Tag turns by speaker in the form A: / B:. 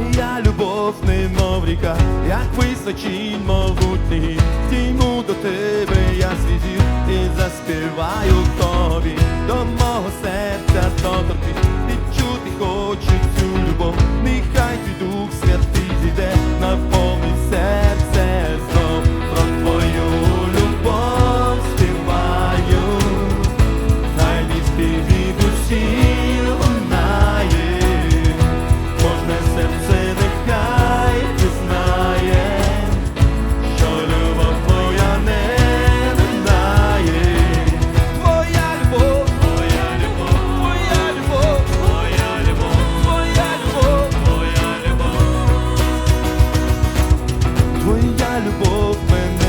A: твоя любов, немов ріка, як височить могутній любов мене